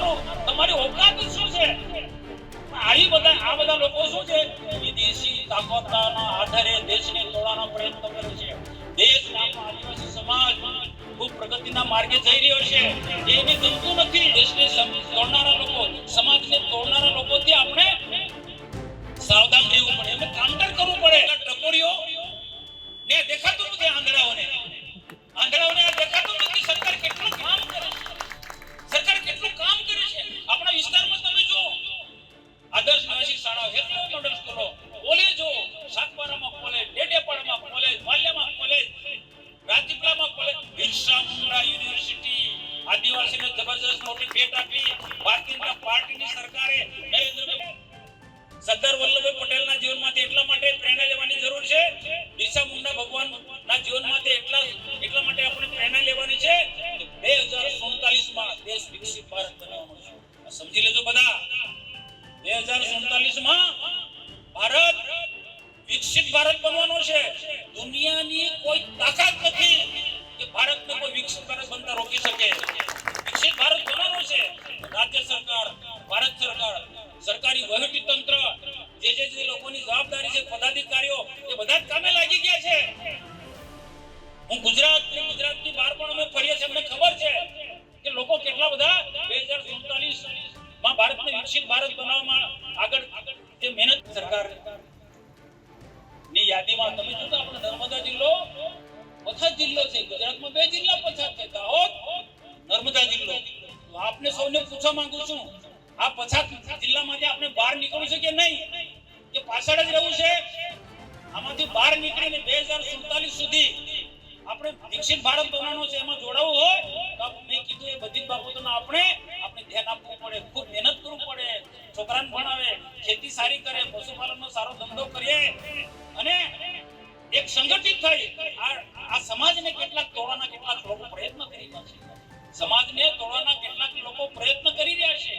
તમારું, તમારી ઓકાત શું છે? આવી બધા, આ બધા લોકો શું છે? વિદેશી તાકતના આધારે દેશને તોડવાનો પ્રયત્ન કરે છે. દેશ નામનો આદિવાસી સમાજ ખૂબ પ્રગતિના માર્ગે જઈ રહ્યો છે. એને ગમતું નથી. દેશને તોડનારા લોકો, સમાજને તોડનારા લોકોથી આપણે સાવધાન થયું જબરજસ્ત મોટી ભેટ આપી. ભારતીય પાર્ટીની સરકારે સરદાર વલ્લભભાઈ પટેલના જીવનમાંથી એટલા માટે પ્રેરણા લેવાની જરૂર છે. બિરસા મુંડા ભગવાન છે, ગુજરાતમાં બે જિલ્લા પછાત છે દાહોદ નર્મદા જિલ્લો. આપને સૌને પૂછવા માંગુ છું, આ પછાત જિલ્લામાંથી આપણે બહાર નીકળવું છે કે નહીં કે પાછળ જ રહેવું છે, આમાંથી બહાર નીકળીને બે હજાર સુડતાલીસ સુધી આપણે વિકસિત ભારત બનાવવાનું છે, એમાં જોડાવું હોય, તો મેં કીધું એ બધી બાબતોને આપણે આપણે ધ્યાન આપવું પડે, ખૂબ મહેનત કરવું પડે, છોકરાને ભણાવે, ખેતી સારી કરે, પશુપાલનનો સારો ધંધો કરીએ, અને એક સંગઠિત થઈ આ આ સમાજને કેટલાક તોડવાના કેટલાક લોકો પ્રયત્ન કરી રહ્યા છે. સમાજને તોડવાના કેટલાક લોકો પ્રયત્ન કરી રહ્યા છે.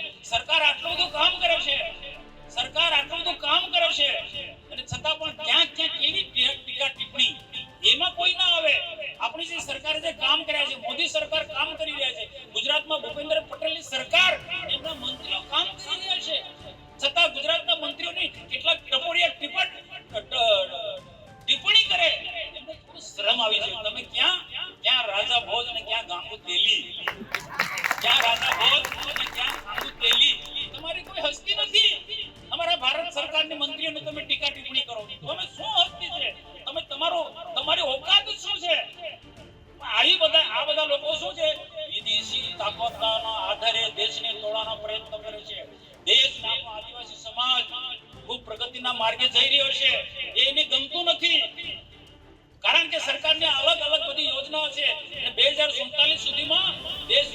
સુડતાલીસ સુધીમાં દેશ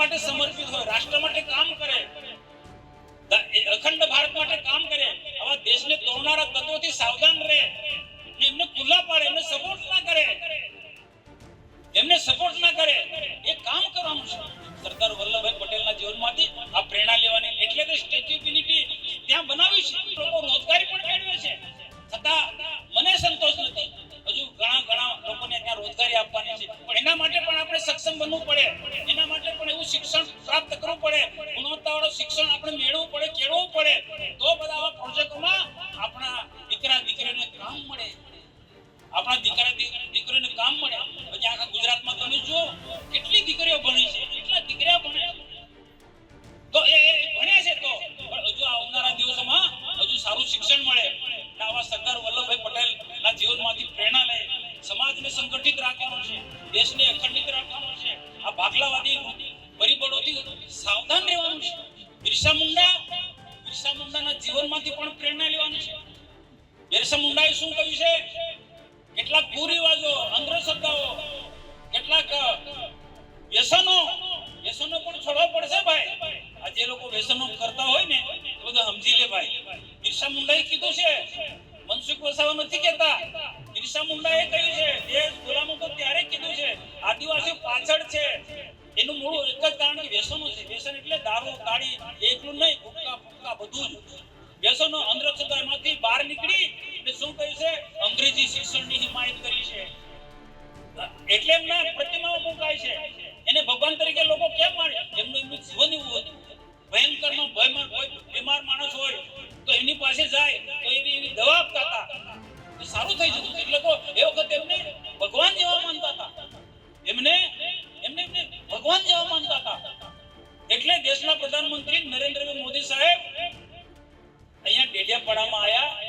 માટે સમર્પિત હોય, રાષ્ટ્ર માટે કામ કરે અખંડ ભારત માટે કામ કરે, આવા દેશને તોડનારા તત્વોથી સાવધાન રહે. એમને ખુલ્લા પાડે, એમને સપોર્ટ ના કરે. એમને સપોર્ટ ના કરે. એ કામ કરવાનું છે. સરદાર વલ્લભભાઈ પટેલના જીવનમાંથી આ પ્રેરણા લેવાની, એટલે કે સ્ટેચ્યુ ઓફ યુનિટી ત્યાં બનાવી છે. લોકો રોજગારી પણ મેળવે છે. છતાં મને સંતોષ નથી. હજુ ઘણા ઘણા લોકોને ત્યાં રોજગારી આપવાની છે. પણ એના માટે પણ આપણે સક્ષમ બનવું પડે. શિક્ષણ પ્રાપ્ત કરવું પડે. ગુણવત્તાવાળું શિક્ષણ આપણે મેળવવું પડે, કેળવવું પડે. તો બધા આવા પ્રોજેક્ટમાં આપણા દીકરા, દીકરીને કામ મળે. આપણા દીકરા, દીકરીને કામ મળે. પછી આખા ગુજરાતમાં તમે જુઓ, કેટલી દીકરીઓ ભણી છે, કેટલા દીકરા ભણે તો એ ભણ્યા છે તો, પણ હજુ આવનારા દિવસોમાં હજુ સારું શિક્ષણ મળે. આવા સરદાર વલ્લભભાઈ પટેલ ના જીવનમાંથી પ્રેરણા લે સમાજને સંગઠિત રાખવાનો છે, દેશને અખંડિત રાખવાનો છે. આ ભાગલાવાદી પરિબળોથી સાવધાન રહેવાનું છે. બિરસા મુંડા, બિરસા મુંડાના જીવનમાંથી પણ પ્રેરણા લેવાની છે. બિરસા મુંડાએ શું કહ્યું છે? કેટલાક કુરિવાજો અંધશ્રદ્ધાઓ, કેટલાક વ્યસનો વ્યસનો પણ છોડવા પડશે ભાઈ. આ જે લોકો વ્યસનો કરતા હોય ને, એ બધું સમજી લે ભાઈ. બિરસા મુંડાએ કીધું છે, મનસુખ વસાવા નથી કહેતા. બિરસા મુંડાએ કહ્યું છે દારૂ તાળી એકલું નહીં ગુટકા ફુટકા બધું જ. વ્યસનો અંધશ્રદ્ધા એમાંથી બહાર નીકળી અને શું કહ્યું છે? અંગ્રેજી શિક્ષણની હિમાયત કરી છે. એટલે એમના પ્રતિમાઓ મુકાય છે. એને ભગવાન તરીકે લોકો કેમ માને? એમનું એમનું જીવન એવું હતું. ભયંકરમાં ભયમાં કોઈ બીમાર એટલે દેશના પ્રધાનમંત્રી